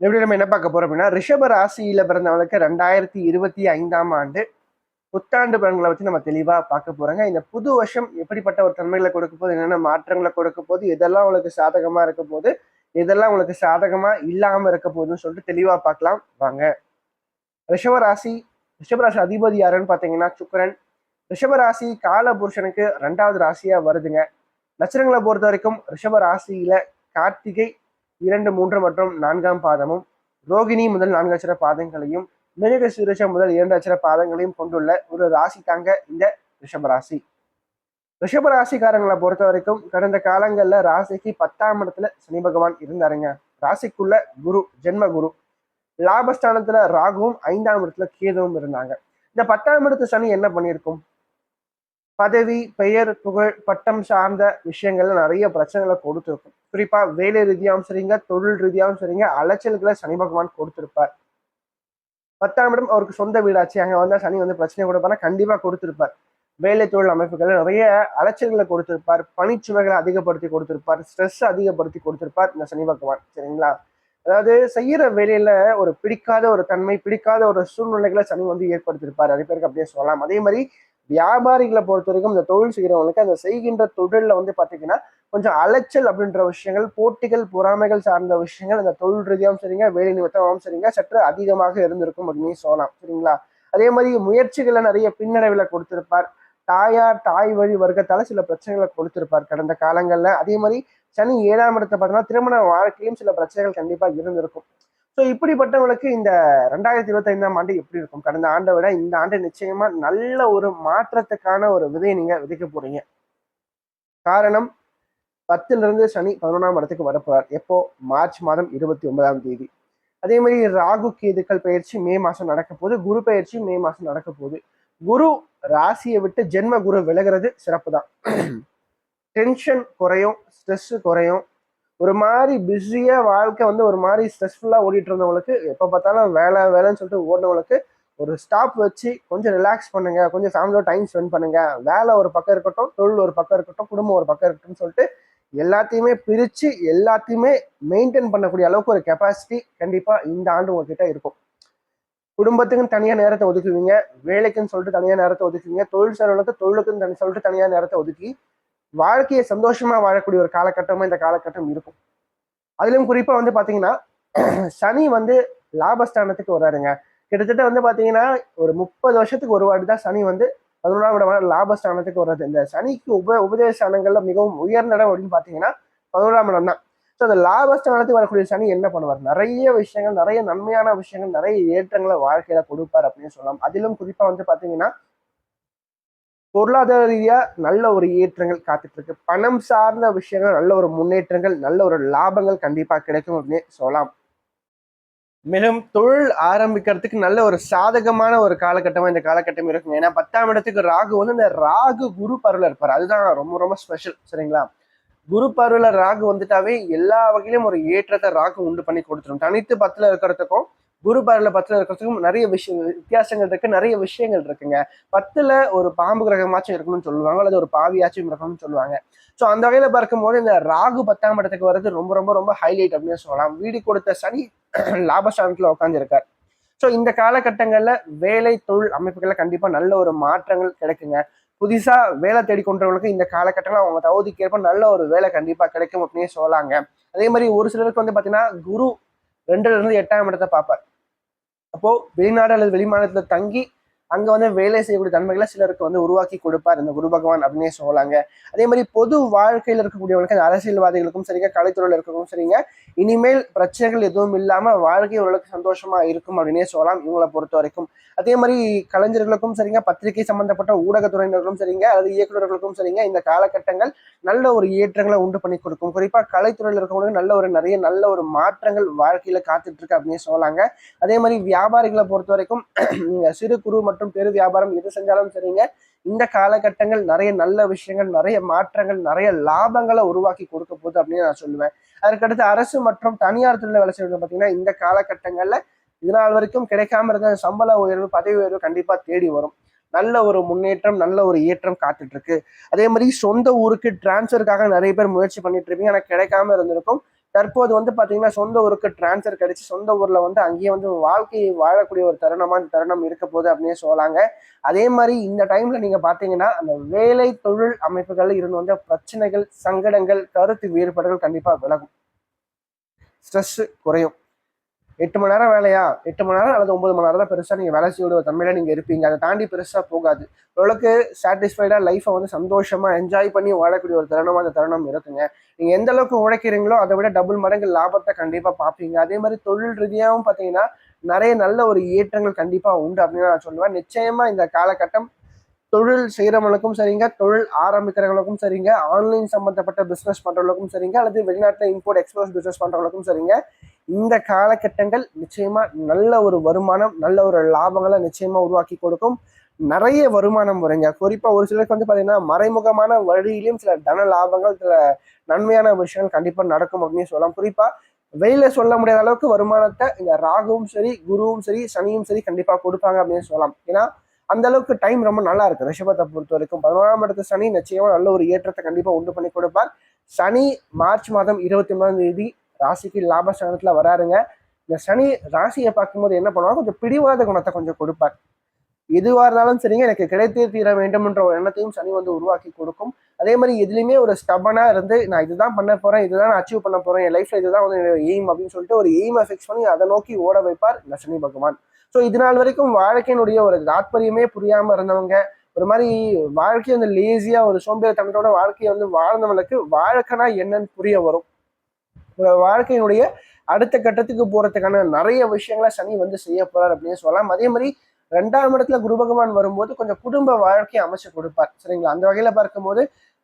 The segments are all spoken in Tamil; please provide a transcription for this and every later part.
எப்படி நம்ம என்ன பார்க்க போறோம் அப்படின்னா ரிஷப ராசியில பிறந்தவங்களுக்கு ரெண்டாயிரத்தி இருபத்தி ஐந்தாம் ஆண்டு புத்தாண்டு பலன்களை வச்சு நம்ம தெளிவா பார்க்க போறாங்க. இந்த புது வருஷம் எப்படிப்பட்ட ஒரு தன்மைகளை கொடுக்க போது என்னென்ன மாற்றங்களை கொடுக்க போது எதெல்லாம் உங்களுக்கு சாதகமா இருக்க போது எதெல்லாம் உங்களுக்கு சாதகமா இல்லாம இருக்க போதுன்னு சொல்லிட்டு தெளிவா பார்க்கலாம். வாங்க. ரிஷபராசி ரிஷபராசி அதிபதி யாருன்னு பார்த்தீங்கன்னா சுக்கரன். ரிஷபராசி கால புருஷனுக்கு ரெண்டாவது ராசியா வருதுங்க. நட்சத்திரங்களை பொறுத்த வரைக்கும் ரிஷப ராசியில கார்த்திகை இரண்டு மூன்று மற்றும் நான்காம் பாதமும் ரோகிணி முதல் நான்கு அச்சர பாதங்களையும் மிருக சுரேஷம் முதல் இரண்டு அச்சர பாதங்களையும் கொண்டுள்ள ஒரு ராசி தாங்க இந்த ரிஷபராசி. ரிஷபராசிக்காரங்களை பொறுத்த வரைக்கும் கடந்த காலங்கள்ல ராசிக்கு பத்தாம் இடத்துல சனி பகவான் இருந்தாருங்க. ராசிக்குள்ள குரு ஜென்ம குரு. லாபஸ்தானத்துல ராகுவும் ஐந்தாம் இடத்துல கேதுவும் இருந்தாங்க. இந்த பத்தாம் இடத்து சனி என்ன பண்ணியிருக்கும்? பதவி பெயர் புகழ் பட்டம் சார்ந்த விஷயங்கள்ல நிறைய பிரச்சனைகளை கொடுத்துருக்கும். குறிப்பா வேலை ரீதியாகவும் சரிங்க தொழில் ரீதியாகவும் சரிங்க அலைச்சல்களை சனி பகவான் கொடுத்திருப்பார். பத்தாம் இடம் அவருக்கு சொந்த வீடாச்சு அங்க வந்தா சனி வந்து பிரச்சனை கொடுப்பாருன்னா கண்டிப்பா கொடுத்திருப்பார். வேலை தொழில் அமைப்புகள் நிறைய அலைச்சல்களை கொடுத்திருப்பார். பணிச்சுமைகளை அதிகப்படுத்தி கொடுத்திருப்பார். ஸ்ட்ரெஸ் அதிகப்படுத்தி கொடுத்திருப்பார் இந்த சனி பகவான் சரிங்களா? அதாவது செய்யற வேலையில ஒரு பிடிக்காத ஒரு தன்மை பிடிக்காத ஒரு சூழ்நிலைகளை சனி வந்து ஏற்படுத்தியிருப்பார். நிறைய பேருக்கு அப்படியே சொல்லலாம். அதே மாதிரி வியாபாரிகளை பொறுத்த வரைக்கும் இந்த தொழில் செய்கிறவங்களுக்கு அந்த செய்கின்ற தொழிலில் வந்து பார்த்தீங்கன்னா கொஞ்சம் அலைச்சல் அப்படின்ற விஷயங்கள் போட்டிகள் பொறாமைகள் சார்ந்த விஷயங்கள் இந்த தொழில் ரீதியாகவும் சரிங்க வேலை நிமித்தமாகவும் சரிங்க சற்று அதிகமாக இருந்திருக்கும் அப்படின்னு சொல்லலாம். சரிங்களா? அதே மாதிரி முயற்சிகளை நிறைய பின்னடைவில் கொடுத்திருப்பார். தாயார் தாய் வழி வர்க்கத்தால் சில பிரச்சனைகளை கொடுத்திருப்பார் கடந்த காலங்களில். அதே மாதிரி சனி ஏழாம் இடத்தை பார்த்தோம்னா திருமண வாழ்க்கையிலும் சில பிரச்சனைகள் கண்டிப்பாக இருந்திருக்கும். ஸோ இப்படிப்பட்டவங்களுக்கு இந்த ரெண்டாயிரத்தி இருபத்தி ஐந்தாம் ஆண்டு எப்படி இருக்கும்? கடந்த ஆண்டை விட இந்த ஆண்டு நிச்சயமா நல்ல ஒரு மாற்றத்துக்கான ஒரு விதையை நீங்க விதைக்க போறீங்க. காரணம் பத்துல இருந்து சனி பதினொன்றாம் இடத்துக்கு வரப்போறார். எப்போ? மார்ச் மாதம் இருபத்தி ஒன்பதாம் தேதி. அதே மாதிரி ராகு கேதுக்கள் பயிற்சி மே மாசம் நடக்க போகுது. குரு பயிற்சி மே மாசம் நடக்க போகுது. குரு ராசியை விட்டு ஜென்ம குரு விலகிறது சிறப்பு தான் டென்ஷன் குறையும் ஸ்ட்ரெஸ் குறையும். ஒரு மாதிரி பிஸியா வாழ்க்கை வந்து ஒரு மாதிரி ஸ்ட்ரெஸ்ஃபுல்லாக ஓடிட்டு இருந்தவங்களுக்கு எப்போ பார்த்தாலும் வேலை வேலைன்னு சொல்லிட்டு ஓடினவங்களுக்கு ஒரு ஸ்டாப் வச்சு கொஞ்சம் ரிலாக்ஸ் பண்ணுங்க கொஞ்சம் ஃபேமிலியோட டைம் ஸ்பெண்ட் பண்ணுங்க. வேலை ஒரு பக்கம் இருக்கட்டும் தொழில் ஒரு பக்கம் இருக்கட்டும் குடும்பம் ஒரு பக்கம் இருக்கட்டும்னு சொல்லிட்டு எல்லாத்தையுமே பிரித்து எல்லாத்தையுமே மெயின்டைன் பண்ணக்கூடிய அளவுக்கு ஒரு கெப்பாசிட்டி கண்டிப்பாக இந்த ஆண்டு உங்ககிட்ட இருக்கும். குடும்பத்துக்குன்னு தனியாக நேரத்தை ஒதுக்குவீங்க வேலைக்குன்னு சொல்லிட்டு தனியாக நேரத்தை ஒதுக்குவீங்க தொழில் செய்றவங்களுக்கு தொழிலுக்குன்னு தனி சொல்லிட்டு தனியாக நேரத்தை ஒதுக்கி வாழ்க்கையை சந்தோஷமா வாழக்கூடிய ஒரு காலகட்டமா இந்த காலகட்டம் இருக்கும். அதுலயும் குறிப்பா வந்து பாத்தீங்கன்னா சனி வந்து லாபஸ்தானத்துக்கு வராருங்க. கிட்டத்தட்ட வந்து பாத்தீங்கன்னா ஒரு முப்பது வருஷத்துக்கு ஒரு வாட்டி தான் சனி வந்து பதினொன்றாம் இடமான லாபஸ்தானத்துக்கு வர்றது. இந்த சனிக்கு உப உபதேசனங்கள்ல மிகவும் உயர்ந்த இடம் அப்படின்னு பாத்தீங்கன்னா பதினோராம் இடம் தான். ஸோ அந்த லாபஸ்தானத்துக்கு வரக்கூடிய சனி என்ன பண்ணுவார்? நிறைய விஷயங்கள் நிறைய நன்மையான விஷயங்கள் நிறைய ஏற்றங்களை வாழ்க்கையில கொடுப்பார் அப்படின்னு சொல்லலாம். அதிலும் குறிப்பா வந்து பாத்தீங்கன்னா பொருளாதார ரீதியாக நல்ல ஒரு ஏற்றங்கள் காத்துட்ருக்கு பணம் சார்ந்த விஷயங்கள் நல்ல ஒரு முன்னேற்றங்கள் நல்ல ஒரு லாபங்கள் கண்டிப்பாக கிடைக்கும் அப்படின்னு சொல்லலாம். மேலும் தொழில் ஆரம்பிக்கிறதுக்கு நல்ல ஒரு சாதகமான ஒரு காலகட்டமாக இந்த காலகட்டம் இருக்குங்க ஏன்னா பத்தாம் இடத்துக்கு ராகு வந்து இந்த ராகு குரு பருவில் இருப்பார். அதுதான் ரொம்ப ரொம்ப ஸ்பெஷல் சரிங்களா? குரு பருவில் ராகு வந்துட்டாவே எல்லா வகையிலும் ஒரு ஏற்றத்தை ராகு உண்டு பண்ணி கொடுத்துரும். தனித்து பத்தில் இருக்கிறதுக்கும் குரு பார்வையில பத்துல இருக்கிறதுக்கும் நிறைய விஷயம் வித்தியாசங்கள் இருக்கு நிறைய விஷயங்கள் இருக்குங்க. பத்துல ஒரு பாம்பு கிரகமாச்சும் இருக்கணும்னு சொல்லுவாங்க அல்லது ஒரு பாவியாச்சும் இருக்கணும்னு சொல்லுவாங்க. ஸோ அந்த வகையில பார்க்கும்போது இந்த ராகு பத்தாம் இடத்துக்கு வர்றது ரொம்ப ரொம்ப ரொம்ப ஹைலைட் அப்படின்னு சொல்லலாம். வீடு கொடுத்த சனி லாபஸ்தானத்துல உட்காந்துருக்கார் ஸோ இந்த காலகட்டங்கள்ல வேலை தொழில் அமைப்புகள்ல கண்டிப்பா நல்ல ஒரு மாற்றங்கள் கிடைக்குங்க. புதுசா வேலை தேடிக்கொண்டவங்களுக்கு இந்த காலகட்டங்கள் அவங்க தகுதிக்கேற்ப நல்ல ஒரு வேலை கண்டிப்பா கிடைக்கும் அப்படின்னு சொல்லலாங்க. அதே மாதிரி ஒரு சிலருக்கு வந்து பாத்தீங்கன்னா குரு ரெண்டுல இருந்து எட்டாம் இடத்தை பார்ப்பார். அப்போது வெளிநாடு அல்லது வெளிமாநிலத்தில் தங்கி அங்க வந்து வேலை செய்யக்கூடிய தன்மைகளை சிலருக்கு வந்து உருவாக்கி கொடுப்பார். இந்த குரு பகவான் அப்படின்னே சொல்லலாங்க. அதே மாதிரி பொது வாழ்க்கையில் இருக்கக்கூடியவங்களுக்கு அந்த அரசியல்வாதிகளுக்கும் சரிங்க கலைத்துறையில் இருக்கவும் சரிங்க இனிமேல் பிரச்சனைகள் எதுவும் இல்லாம வாழ்க்கை ஓரளவுக்கு சந்தோஷமா இருக்கும் அப்படின்னே சொல்லலாம் இவங்களை பொறுத்த வரைக்கும் அதே மாதிரி கலைஞர்களுக்கும் சரிங்க பத்திரிகை சம்பந்தப்பட்ட ஊடகத்துறையினர்களும் சரிங்க அல்லது இயக்குநர்களுக்கும் சரிங்க இந்த காலகட்டங்கள் நல்ல ஒரு ஏற்றங்களை உண்டு பண்ணி கொடுக்கும். குறிப்பா கலைத்துறையில் இருக்கவங்களுக்கு நல்ல ஒரு நிறைய நல்ல ஒரு மாற்றங்கள் வாழ்க்கையில காத்துட்டு இருக்கு அப்படின்னு சொல்லலாங்க. அதே மாதிரி வியாபாரிகளை பொறுத்த வரைக்கும் சிறு குறு மற்றும் மற்றும் பெரு வியாபாரம் எது செஞ்சாலும் சரிங்க. இந்த காலகட்டங்கள் நிறைய நல்ல விஷயங்கள் நிறைய மாற்றங்கள் நிறைய லாபங்களை உருவாக்கி கொடுக்க போகுது அப்படின்னு நான் சொல்லுவேன். அதற்கடுத்து அரசு மற்றும் தனியார் துறையில் வேலை செய்வது பார்த்தீங்கன்னா இந்த காலகட்டங்களில் இதனால் வரைக்கும் கிடைக்காம இருந்த சம்பள உயர்வு பதவி உயர்வு கண்டிப்பாக தேடி வரும். நல்ல ஒரு முன்னேற்றம் நல்ல ஒரு ஏற்றம் காத்துட்டு இருக்கு. அதே மாதிரி சொந்த ஊருக்கு டிரான்ஸ்ஃபருக்காக நிறைய பேர் முயற்சி பண்ணிட்டு இருப்பீங்க. ஆனால் கிடைக்காம இருந்திருக்கும். தற்போது வந்து பார்த்தீங்கன்னா சொந்த ஊருக்கு டிரான்ஸ்ஃபர் கிடைச்சி சொந்த ஊரில் வந்து அங்கேயே வந்து வாழ்க்கையை வாழக்கூடிய ஒரு தருணமாக அந்த தருணம் இருக்க போகுது அப்படின்னே சொல்லலாங்க அதே மாதிரி இந்த டைமில் நீங்கள் பார்த்தீங்கன்னா அந்த வேலை தொழில் அமைப்புகள் இருந்து வந்த பிரச்சனைகள் சங்கடங்கள் கருத்து வேறுபாடுகள் கண்டிப்பாக விலகும். ஸ்ட்ரெஸ்ஸு குறையும். எட்டு மணி நேரம் வேலையா? எட்டு மணி நேரம் அல்லது ஒன்பது மணி நேரம் தான் பெருசாக நீங்கள் வேலை செய்யக்கூடிய தன்மையில நீங்கள் இருப்பீங்க. அதை தாண்டி பெருசாக போகாது. ஓரளவுக்கு சாட்டிஸ்ஃபைடாக லைஃப்பை வந்து சந்தோஷமாக என்ஜாய் பண்ணி வாழக்கூடிய ஒரு தருணமாக அந்த தருணம் இருக்குங்க. நீங்கள் எந்த அளவுக்கு உழைக்கிறீங்களோ அதை விட டபுள் மடங்கு லாபத்தை கண்டிப்பாக பார்ப்பீங்க. அதே மாதிரி தொழில் ரீதியாகவும் பார்த்தீங்கன்னா நிறைய நல்ல ஒரு ஏற்றங்கள் கண்டிப்பாக உண்டு அப்படின்னு நான் சொல்லுவேன். நிச்சயமாக இந்த காலகட்டம் தொழில் செய்கிறவங்களுக்கும் சரிங்க தொழில் ஆரம்பிக்கிறவங்களுக்கும் சரிங்க ஆன்லைன் சம்மந்தப்பட்ட பிஸ்னஸ் பண்ணுறவங்களுக்கும் சரிங்க அல்லது வெளிநாட்டில் இம்போர்ட் எக்ஸ்போர்ட் பிஸ்னஸ் பண்ணுறவங்களுக்கும் சரிங்க. இந்த காலகட்டங்கள் நிச்சயமா நல்ல ஒரு வருமானம் நல்ல ஒரு லாபங்களை நிச்சயமா உருவாக்கி கொடுக்கும். நிறைய வருமானம் வருங்க. குறிப்பா ஒரு சிலருக்கு வந்து பாத்தீங்கன்னா மறைமுகமான வழியிலும் சில தன லாபங்கள் சில நன்மையான விஷயங்கள் கண்டிப்பா நடக்கும் அப்படின்னு சொல்லலாம். குறிப்பா வெளியில சொல்ல முடியாத அளவுக்கு வருமானத்தை இந்த ராகுவும் சரி குருவும் சரி சனியும் சரி கண்டிப்பா கொடுப்பாங்க அப்படின்னு சொல்லலாம். ஏன்னா அந்த அளவுக்கு டைம் ரொம்ப நல்லா இருக்கு. ரிஷபத்தை பொறுத்த வரைக்கும் பதினோராம் இடத்து சனி நிச்சயமா நல்ல ஒரு ஏற்றத்தை கண்டிப்பா உண்டு பண்ணி கொடுப்பார். சனி மார்ச் மாதம் இருபத்தி ஒன்பதாம் தேதி ராசிக்கு லாபஸ்தானத்துல வராருங்க. இந்த சனி ராசியை பார்க்கும்போது என்ன பண்ணுவாங்க கொஞ்சம் பிடிவாத குணத்தை கொஞ்சம் கொடுப்பார். எதுவாக இருந்தாலும் சரிங்க எனக்கு கிடைத்தே தீர வேண்டும்ன்ற ஒரு எண்ணத்தையும் சனி வந்து உருவாக்கி கொடுக்கும். அதே மாதிரி எதுலையுமே ஒரு ஸ்டபனாக இருந்து நான் இதுதான் பண்ண போகிறேன் இதுதான் நான் அச்சீவ் பண்ண போகிறேன் என் லைஃப்ல இதுதான் வந்து எய்ம் அப்படின்னு சொல்லிட்டு ஒரு எய்மை ஃபிக்ஸ் பண்ணி அதை நோக்கி ஓட வைப்பார் இந்த சனி பகவான். ஸோ இது நாள் வரைக்கும் வாழ்க்கையினுடைய ஒரு தாத்பரியமே புரியாமல் இருந்தவங்க ஒரு மாதிரி வாழ்க்கையை வந்து லேசியாக ஒரு சோம்பேறித்தனத்தோட வாழ்க்கையை வந்து வாழ்ந்தவங்களுக்கு வாழ்க்கைனா என்னன்னு புரிய வரும். வாழ்க்கையினுடைய அடுத்த கட்டத்துக்கு போறதுக்கான நிறைய விஷயங்களை சனி வந்து செய்ய போறார் அப்படின்னு சொல்லலாம். அதே மாதிரி ரெண்டாம் இடத்துல குரு பகவான் வரும்போது கொஞ்சம் குடும்ப வாழ்க்கையை அமைச்சு கொடுப்பார். சரிங்களா? அந்த வகையில பார்க்கும்போது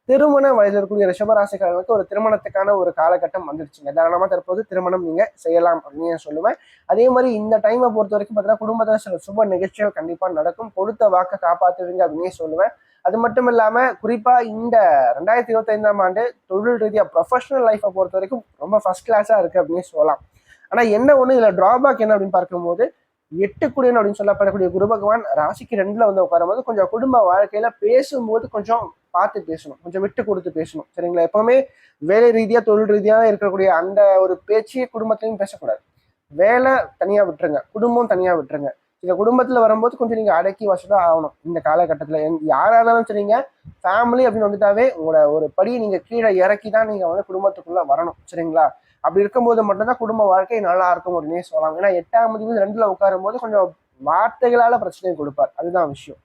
திருமண வயதில் இருக்கக்கூடிய ரிஷபராசிக்காரர்களுக்கு ஒரு திருமணத்துக்கான ஒரு காலகட்டம் வந்துருச்சுங்க தாராளமா தற்போது திருமணம் நீங்க செய்யலாம் அப்படின்னு சொல்லுவேன். அதே மாதிரி இந்த டைமை பொறுத்த வரைக்கும் பார்த்தீங்கன்னா குடும்பத்தில் சில சுப நிகழ்ச்சிகள் கண்டிப்பா நடக்கும். கொடுத்த வாக்கை காப்பாத்துவீங்க அப்படின்னு சொல்லுவேன். அது மட்டும் இல்லாம குறிப்பா இந்த ரெண்டாயிரத்தி இருபத்தி ஐந்தாம் ஆண்டு தொழில் ரீதியா ப்ரொஃபஷனல் லைஃப்பை பொறுத்த வரைக்கும் ரொம்ப ஃபர்ஸ்ட் கிளாஸா இருக்கு அப்படின்னு சொல்லலாம். ஆனா என்ன ஒண்ணு? இதுல டிராபேக் என்ன அப்படின்னு பார்க்கும்போது எட்டு குடியன் அப்படின்னு சொல்லப்படக்கூடிய குரு பகவான் ராசிக்கு ரெண்டுல வந்து உட்காரும்போது கொஞ்சம் குடும்ப வாழ்க்கையில பேசும்போது கொஞ்சம் பார்த்து பேசணும். கொஞ்சம் விட்டு கொடுத்து பேசணும். சரிங்களா? எப்பவுமே வேலை ரீதியா தொழில் ரீதியா இருக்கக்கூடிய அந்த ஒரு பேச்சையே குடும்பத்திலையும் பேசக்கூடாது. வேலை தனியா விட்டுருங்க. குடும்பம் தனியா விட்டுருங்க. இந்த குடும்பத்தில் வரும்போது கொஞ்சம் நீங்கள் அடக்கி வசதா ஆகணும். இந்த காலகட்டத்துல யாராக இருந்தாலும் சரிங்க ஃபேமிலி அப்படின்னு வந்துட்டாவே உங்களோட ஒரு படி நீங்கள் கீழே இறக்கி தான் நீங்கள் வந்து குடும்பத்துக்குள்ளே வரணும். சரிங்களா? அப்படி இருக்கும்போது மட்டும்தான் குடும்ப வாழ்க்கை நல்லா இருக்கும் அப்படின்னே சொல்லலாம் ஏன்னா எட்டாம் அதிபதி ரெண்டில் உட்காரும் போது கொஞ்சம் வார்த்தைகளால் பிரச்சனையை கொடுப்பார். அதுதான் விஷயம்.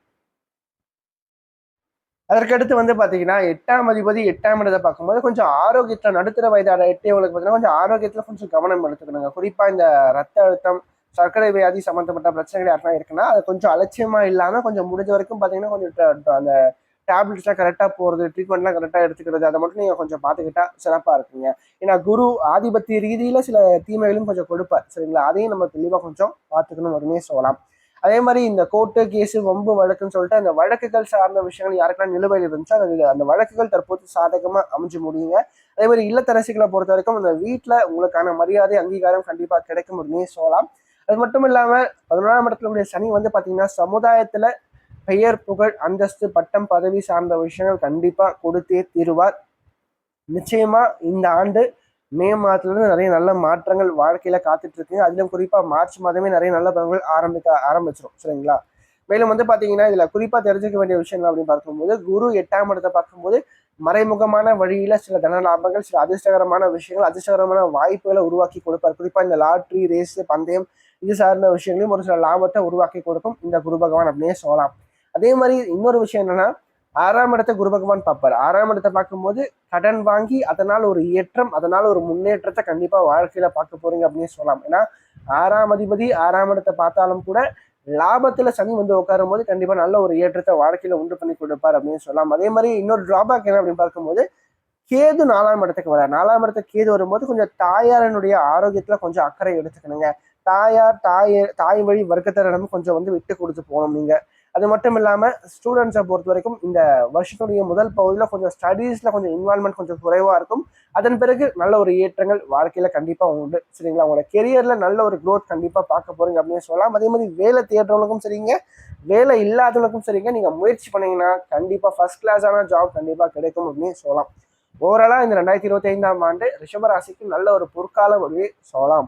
அதற்கடுத்து வந்து பார்த்தீங்கன்னா எட்டாம் அதிபதி எட்டாம் இடத்தை பார்க்கும்போது கொஞ்சம் ஆரோக்கியத்தில் நடுத்தர வயதான எட்டேவளுக்கு பார்த்தீங்கன்னா கொஞ்சம் ஆரோக்கியத்தில் கொஞ்சம் கவனம் எடுத்துக்கணுங்க. குறிப்பாக இந்த ரத்த அழுத்தம் சர்க்கரை வியாதி சம்மந்தப்பட்ட பிரச்சனைகள் யாருனா இருக்குன்னா அது கொஞ்சம் அலட்சியமா இல்லாம கொஞ்சம் முடிஞ்ச வரைக்கும் பாத்தீங்கன்னா கொஞ்சம் அந்த டேப்லெட்ஸ்லாம் கரெக்டாக போகிறது ட்ரீட்மெண்ட்லாம் கரெக்டாக எடுத்துக்கிறது அதை மட்டும் நீங்கள் கொஞ்சம் பார்த்துக்கிட்டா சிறப்பாக இருக்குங்க. ஏன்னா குரு ஆதிபத்திய ரீதியில் சில தீமைகளும் கொஞ்சம் கொடுப்பார் சரிங்களா? அதையும் நம்ம தெளிவாக கொஞ்சம் பார்த்துக்கணும் அப்படின்னே சொல்லலாம். அதே மாதிரி இந்த கோர்ட்டு கேஸு வம்பு வழக்குன்னு சொல்லிட்டு அந்த வழக்குகள் சார்ந்த விஷயங்கள் யாருக்கெல்லாம் நிலுவையில் இருந்துச்சோ அந்த அந்த வழக்குகள் தற்போது சாதகமாக அமைஞ்சு முடியுங்க. அதே மாதிரி இல்லத்தரசிகளை பொறுத்த வரைக்கும் அந்த வீட்டில் உங்களுக்கான மரியாதை அங்கீகாரம் கண்டிப்பாக கிடைக்கும் அப்படின்னு சொல்லலாம். அது மட்டும் இல்லாமல் பதினோராம் இடத்துல சனி வந்து பார்த்தீங்கன்னா சமுதாயத்தில் பெயர் புகழ் அந்தஸ்து பட்டம் பதவி சார்ந்த விஷயங்கள் கண்டிப்பா கொடுத்தே தீருவார். நிச்சயமா இந்த ஆண்டு மே மாதத்துலேருந்து நிறைய நல்ல மாற்றங்கள் வாழ்க்கையில காத்துட்டு இருக்கு. அதிலும் குறிப்பா மார்ச் மாதமே நிறைய நல்ல பலன்கள் ஆரம்பிக்க ஆரம்பிச்சிடும் சரிங்களா? மேலும் வந்து பாத்தீங்கன்னா இதுல குறிப்பா தெரிஞ்சுக்க வேண்டிய விஷயம் அப்படின்னு பார்க்கும்போது குரு எட்டாம் இடத்தை பார்க்கும்போது மறைமுகமான வழியில சில தன லாபங்கள் சில அதிர்ஷ்டகரமான விஷயங்கள் அதிர்ஷ்டகரமான வாய்ப்புகளை உருவாக்கி கொடுப்பார். குறிப்பா இந்த லாட்ரி ரேஸ் பந்தயம் இது சார்ந்த விஷயங்களையும் ஒரு சில லாபத்தை உருவாக்கி கொடுக்கும் இந்த குரு பகவான் அப்படின்னே சொல்லலாம். அதே மாதிரி இன்னொரு விஷயம் என்னன்னா ஆறாம் இடத்தை குரு பகவான் பார்ப்பார். ஆறாம் இடத்தை பார்க்கும்போது கடன் வாங்கி அதனால் ஒரு ஏற்றம் அதனால் ஒரு முன்னேற்றத்தை கண்டிப்பாக வாழ்க்கையில் பார்க்க போறீங்க அப்படின்னு சொல்லலாம். ஏன்னா ஆறாம் அதிபதி ஆறாம் இடத்தை பார்த்தாலும் கூட லாபத்தில் சனி வந்து உட்காரும் போது கண்டிப்பாக நல்ல ஒரு ஏற்றத்தை வாழ்க்கையில் உண்டு பண்ணி கொடுப்பார் அப்படின்னு சொல்லலாம். அதே மாதிரி இன்னொரு டிராபேக் என்ன அப்படின்னு பார்க்கும்போது கேது நாலாம் இடத்துக்கு வர நாலாம் இடத்துக்கு கேது வரும்போது கொஞ்சம் தாயாரனுடைய ஆரோக்கியத்தில் கொஞ்சம் அக்கறை எடுத்துக்கணுங்க. தாயார் தாய் தாய் வழி வர்க்கத்தரிடம் கொஞ்சம் வந்து விட்டு கொடுத்து போகணும் நீங்க. அது மட்டும் இல்லாம ஸ்டூடெண்ட்ஸை பொறுத்த வரைக்கும் இந்த வருஷத்துடைய முதல் பகுதியில் கொஞ்சம் ஸ்டடீஸ்ல கொஞ்சம் இன்வால்மெண்ட் கொஞ்சம் குறைவா இருக்கும். அதன் பிறகு நல்ல ஒரு ஏற்றங்கள் வாழ்க்கையில கண்டிப்பா உண்டு. சரிங்களா? உங்களோட கெரியர்ல நல்ல ஒரு க்ரோத் கண்டிப்பா பார்க்க போறீங்க அப்படின்னு சொல்லலாம். அதே மாதிரி வேலை தேடுறவங்களுக்கும் சரிங்க. வேலை இல்லாதவங்களுக்கும் சரிங்க. நீங்க முயற்சி பண்ணீங்கன்னா கண்டிப்பா ஃபர்ஸ்ட் கிளாஸான ஜாப் கண்டிப்பா கிடைக்கும் அப்படின்னு சொல்லலாம். ஓவராலா இந்த ரெண்டாயிரத்தி இருபத்தி ஐந்தாம் ஆண்டு ரிஷபராசிக்கு நல்ல ஒரு பொற்காலம் அப்படியே சொல்லலாம்.